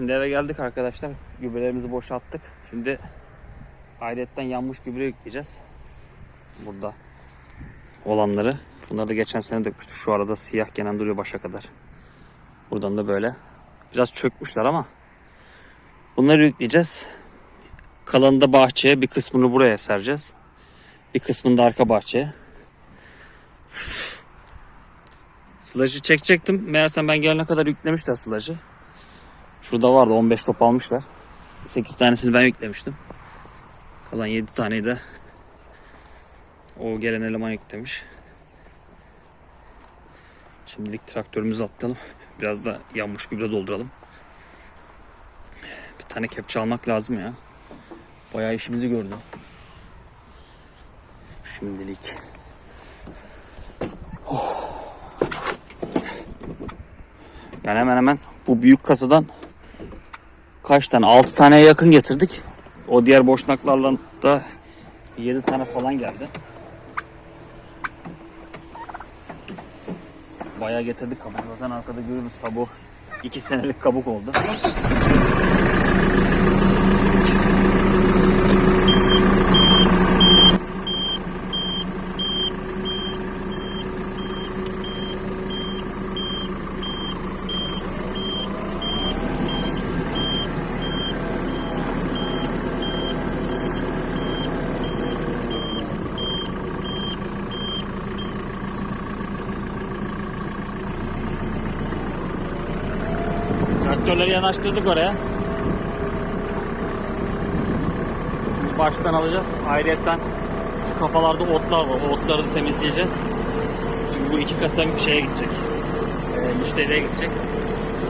Şimdi eve geldik arkadaşlar. Gübrelerimizi boşalttık. Şimdi ayrıyetten yanmış gübre yükleyeceğiz. Burada olanları. Bunları da geçen sene dökmüştük. Şu arada siyah genen duruyor başa kadar. Buradan da böyle. Biraz çökmüşler ama bunları yükleyeceğiz. Kalanını da bahçeye, bir kısmını buraya sereceğiz. Bir kısmını da arka bahçeye. Sılajı çekecektim. Meğersem ben gelene kadar yüklemişler sılajı. Şurada vardı 15 top almışlar. 8 tanesini ben yüklemiştim. Kalan 7 taneyi de o gelen eleman yüklemiş. Şimdilik traktörümüzü atlayalım. Biraz da yanmış gübre dolduralım. Bir tane kepçe almak lazım ya. Bayağı işimizi gördü. Şimdilik. Oh. Yani hemen hemen bu büyük kasadan kaç tane? 6 taneye yakın getirdik. O diğer boşnaklarla da 7 tane falan geldi. Bayağı getirdik kabuk. Zaten arkada görürüz kabuk. 2 senelik kabuk oldu. Traktörleri yanaştırdık oraya. Baştan alacağız. Ayrıyetten şu kafalarda otlar var. O otları da temizleyeceğiz. Çünkü bu iki kasa şeye gidecek. E, müşteriye gidecek.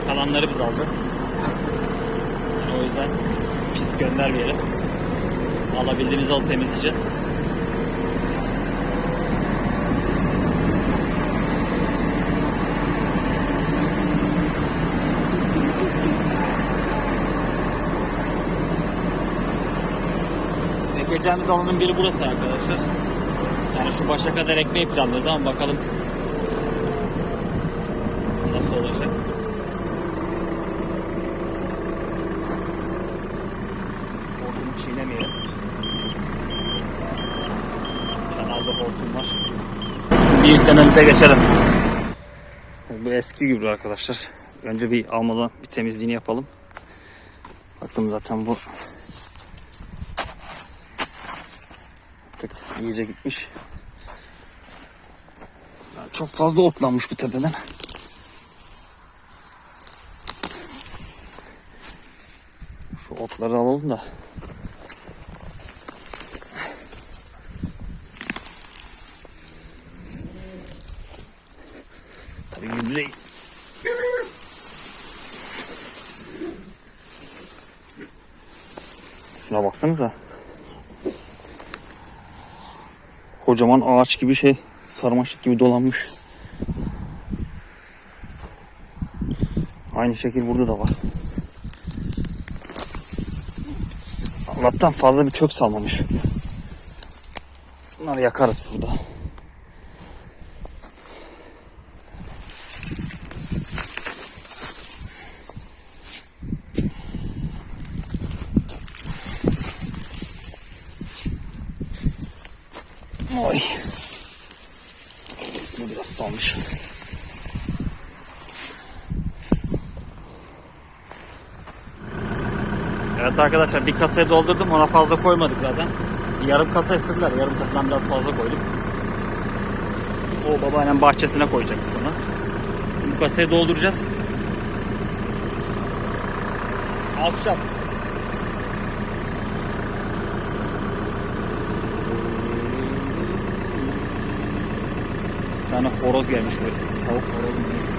Kalanları biz alacağız. O yüzden pis göndermeyelim. Alabildiğimizi alıp temizleyeceğiz. Ekeceğimiz alanın biri burası arkadaşlar. Yani şu başa kadar ekmeği planlıyoruz ama bakalım nasıl olacak. Hortumu çiğnemeyelim. Kenarda hortum var. Bir yüklememize geçelim. Bu eski gübre arkadaşlar. Önce bir almadan bir temizliğini yapalım. Bakın zaten bu artık iyice gitmiş. Çok fazla otlanmış bu tepeden. Şu otları alalım da. Tabii gübre Şuna baksanıza. Kocaman ağaç gibi şey. Sarmaşık gibi dolanmış. Aynı şekil burada da var. Allah'tan fazla bir kök salmamış. Bunları yakarız burada. Oy. Bu biraz salmış. Evet arkadaşlar bir kasayı doldurdum ona fazla koymadık zaten. Yarım kasa istediler. Yarım kasadan biraz fazla koyduk. O babaannem bahçesine koyacakmış onu. Bu kasayı dolduracağız. Alkış Bir tane horoz gelmiş böyle. Tavuk horoz mu neyse.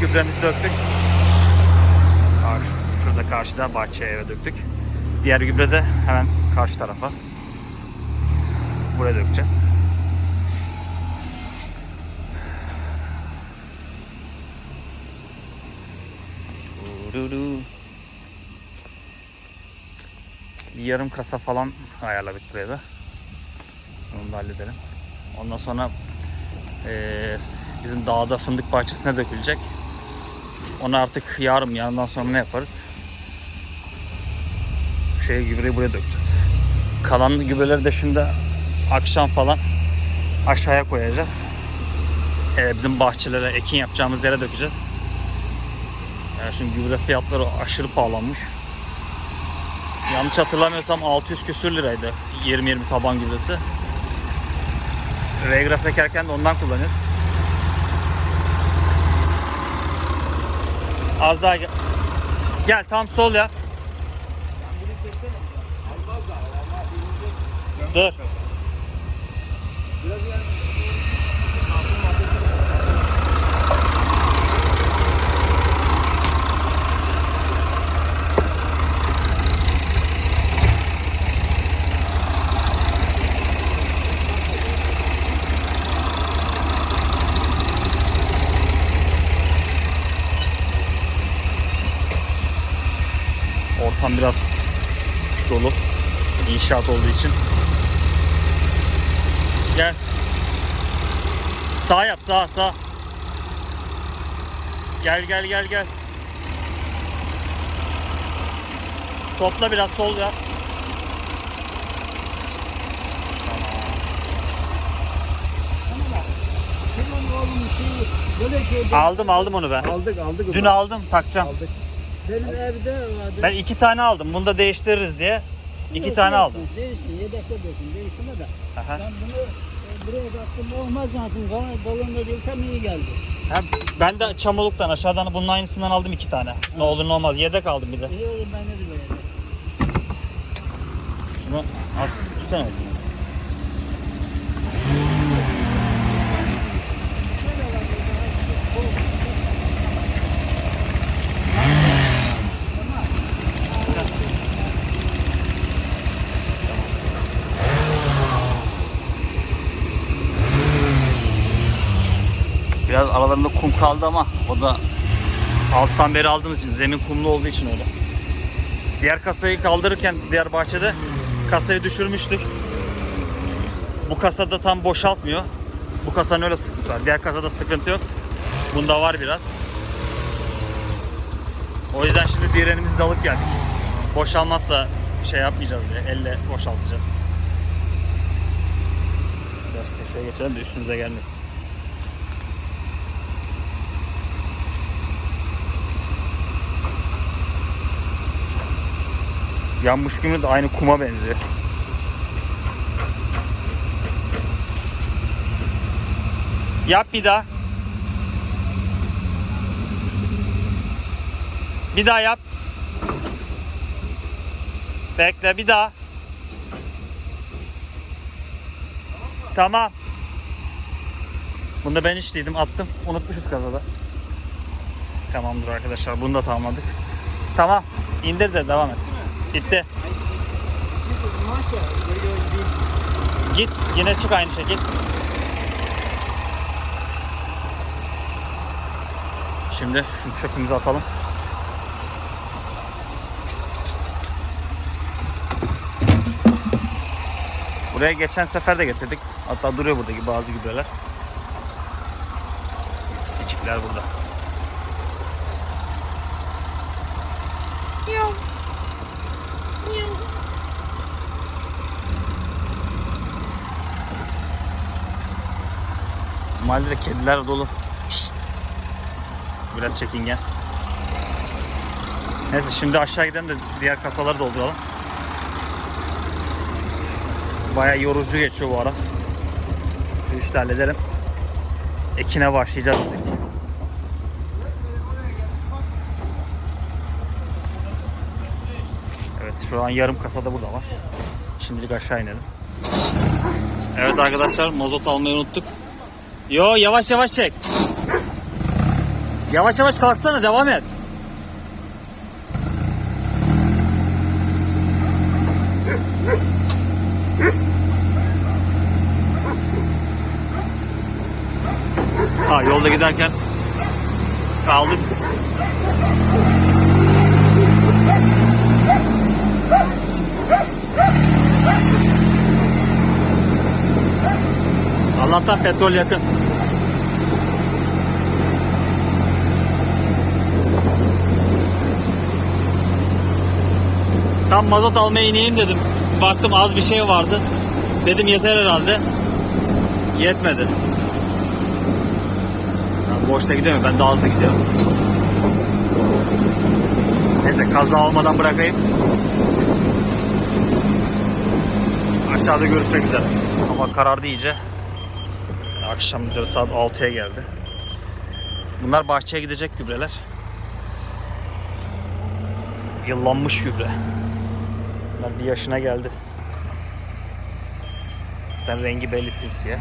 Gübremizi döktük. Şurada karşıda bahçeye eve döktük. Diğer gübre de hemen karşı tarafa. Buraya dökeceğiz. Bir yarım kasa falan ayarladık buraya da. Onu da halledelim. Ondan sonra eee, bizim dağda fındık bahçesine dökülecek. Onu artık yarım yarından sonra ne yaparız? Şey gübreyi buraya dökeceğiz. Kalan gübreleri de şimdi akşam falan aşağıya koyacağız. Eee, bizim bahçelere ekin yapacağımız yere dökeceğiz. Yani şimdi gübre fiyatları aşırı pahalanmış. Yanlış hatırlamıyorsam 600 küsür liraydı 20-20 taban gübresi. Regras ekerken de ondan kullanıyoruz. Az daha gel. Gel tam sol yap. Dur. biraz yani Ortam biraz dolu. İnşaat olduğu için. Gel. Sağ yap sağ sağ. Gel gel gel gel. Topla biraz sol yap. Aldım aldım onu ben. aldık aldık. Dün aldım takacağım. aldık. Benim evde vardı. Ben iki tane aldım. Bunu da değiştiririz diye. İki tane aldım. Değilsin yedekte dursun değiştirme de. Aha. Ben bunu e, buraya baktım olmaz zaten. Bana dalında değil tam iyi geldi. Ha, ben de çamoluktan aşağıdan bunun aynısından aldım iki tane. Ne olur ne olmaz. Yedek aldım bir de. İyi olur bende de böyle. Şunu al tutsana. Biraz aralarında kum kaldı ama o da alttan beri aldığımız için zemin kumlu olduğu için öyle. Diğer kasayı kaldırırken diğer bahçede kasayı düşürmüştük. Bu kasada tam boşaltmıyor. Bu kasanın öyle sıkıntı var. Diğer kasada sıkıntı yok. Bunda var biraz. O yüzden şimdi diğerimizi de alıp geldik. Boşalmazsa şey yapmayacağız diye. Elle boşaltacağız. Biraz köşeye geçelim de üstümüze gelmesin. Yanmış gibi de aynı kuma benziyor. Yap bir daha. Bir daha yap. Bekle bir daha. Tamam. Bunu da ben işliydim attım. Unutmuşuz kazada. Tamamdır arkadaşlar. Bunu da tamamladık. Tamam. İndir de devam et. Değil. Git yine çık aynı şekil. Şimdi şu çöpümüzü atalım. Buraya geçen sefer de getirdik. Hatta duruyor buradaki bazı gübreler. Sikikler burada. Mahallede kediler dolu. Pişt. Biraz çekingen. Neyse şimdi aşağı gidelim de diğer kasaları dolduralım. Baya yorucu geçiyor bu ara. Şu işi de halledelim. Ekine başlayacağız. dedik. Evet şu an yarım kasada burada var. Şimdilik aşağı inelim. Evet arkadaşlar mazot almayı unuttuk. Yo yavaş yavaş çek. Yavaş yavaş kalksana devam et. Ha yolda giderken kaldık. Allah'tan petrol yakın. Tam mazot almaya ineyim dedim. Baktım az bir şey vardı. Dedim yeter herhalde. Yetmedi. Boşta gidemiyorum. Ben daha hızlı gidiyorum. Neyse kaza olmadan bırakayım. Aşağıda görüşmek üzere. Ama karardı iyice. Akşam üzeri saat 6'ya geldi. Bunlar bahçeye gidecek gübreler. Yıllanmış gübre. Bunlar bir yaşına geldi. Zaten rengi belli simsiyah.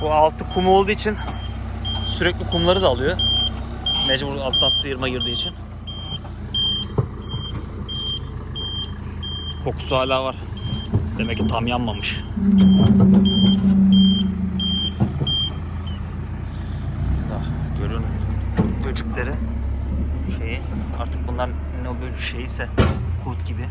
Bu altı kum olduğu için sürekli kumları da alıyor. Mecbur alttan sıyırma girdiği için. Kokusu hala var. Demek ki tam yanmamış. Da görün böcükleri şeyi artık bunlar böcük şeyse kurt gibi.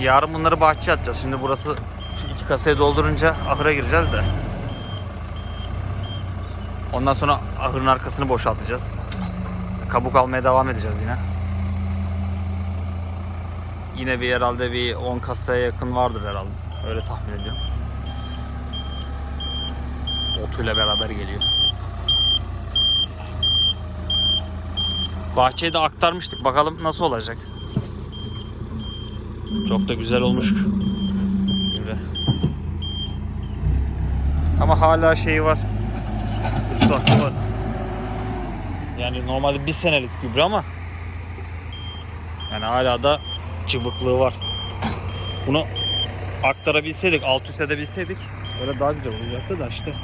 Yarın bunları bahçeye atacağız. Şimdi burası şu iki kasayı doldurunca ahıra gireceğiz de. Ondan sonra ahırın arkasını boşaltacağız. Kabuk almaya devam edeceğiz yine. Yine bir herhalde bir 10 kasaya yakın vardır herhalde. Öyle tahmin ediyorum. Otuyla beraber geliyor. Bahçeyi de aktarmıştık. Bakalım nasıl olacak. Çok da güzel olmuş. Gübre. Ama hala şeyi var. Islaklığı var. Yani normalde bir senelik gübre ama yani hala da cıvıklığı var. Bunu aktarabilseydik, alt üst edebilseydik böyle daha güzel olacaktı da işte.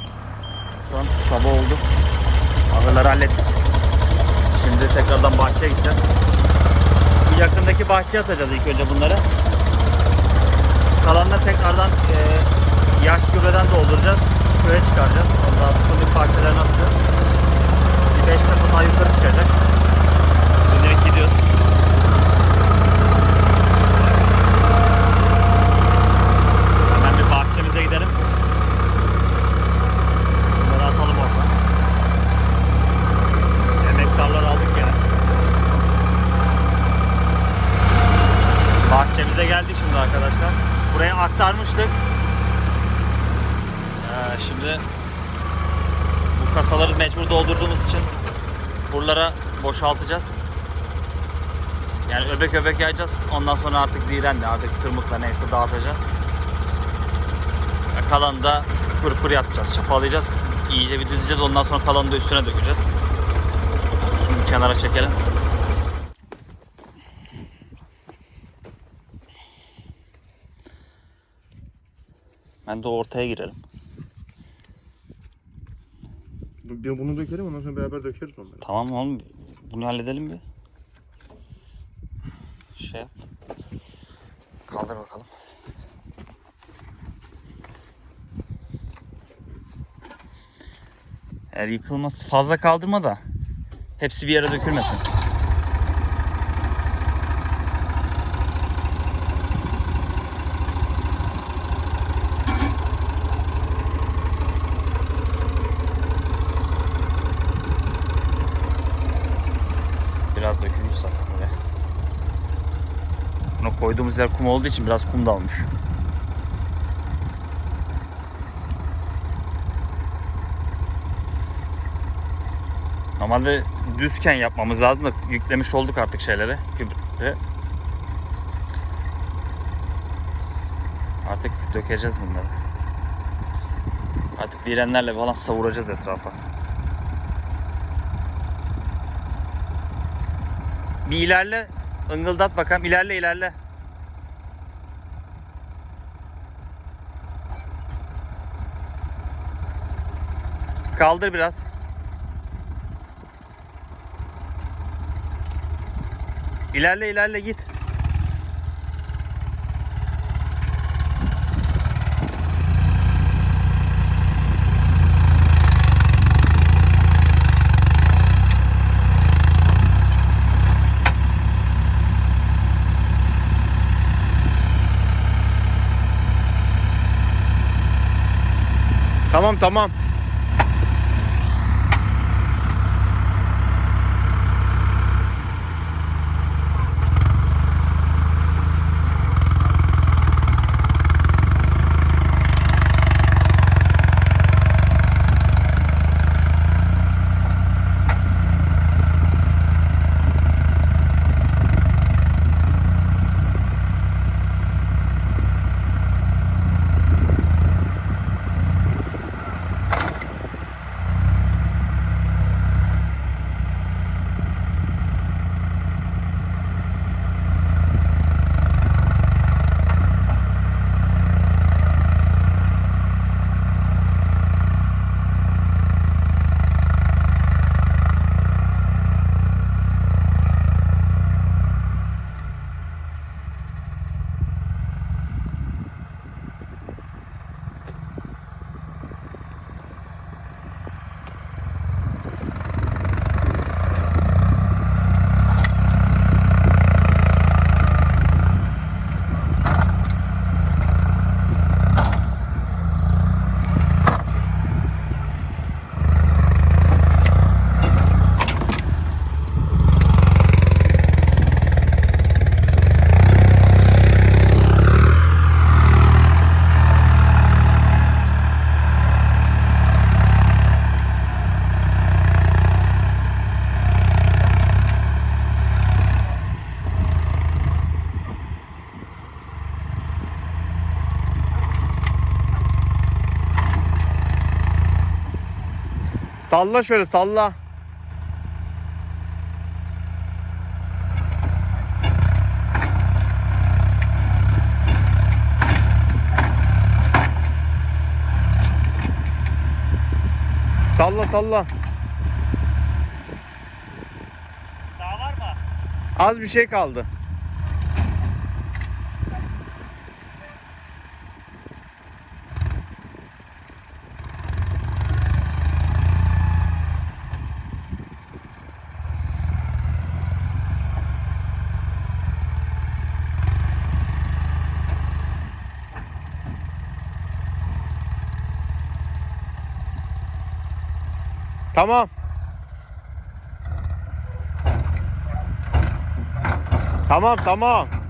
Şu an sabah oldu. Ahırları hallettik. Şimdi tekrardan bahçeye gideceğiz. Bu yakındaki bahçeye atacağız ilk önce bunları. Kalanla tekrardan e, yaş gübreden dolduracağız. Köye çıkaracağız. Ondan fındık parçalarını atacağız. Bir 5 kasa daha yukarı çıkacak. Şimdilik gidiyoruz. Hemen bir bahçemize gidelim. Bunları atalım orada. Emektarlar aldık gene. Bahçemize geldik şimdi arkadaşlar. Buraya aktarmıştık. Ee, şimdi bu kasaları mecbur doldurduğumuz için buralara boşaltacağız. Yani öbek öbek yayacağız. Ondan sonra artık direnle artık tırmıkla neyse dağıtacağız. Kalanı da pır pır yapacağız. Çapalayacağız. İyice bir düzeceğiz. Ondan sonra kalanı da üstüne dökeceğiz. Şimdi kenara çekelim. Ben de ortaya girelim. Bir bunu dökelim ondan sonra beraber dökeriz onları. Tamam oğlum. Bunu halledelim bir. Şey. Kaldır bakalım. Eğer yıkılmaz fazla kaldırma da hepsi bir yere dökülmesin. Biraz dökülmüş zaten buraya. Koyduğumuz yer kum olduğu için biraz kum dalmış. Normalde düzken yapmamız lazım da yüklemiş olduk artık şeyleri. Gübre. Artık dökeceğiz bunları. Artık direnlerle falan savuracağız etrafa. Bir ilerle. ıngıldat bakalım. İlerle ilerle. Kaldır biraz. İlerle ilerle git. Tamam tamam. Salla şöyle salla. Salla salla. Daha var mı? Az bir şey kaldı. Tamam. Tamam tamam.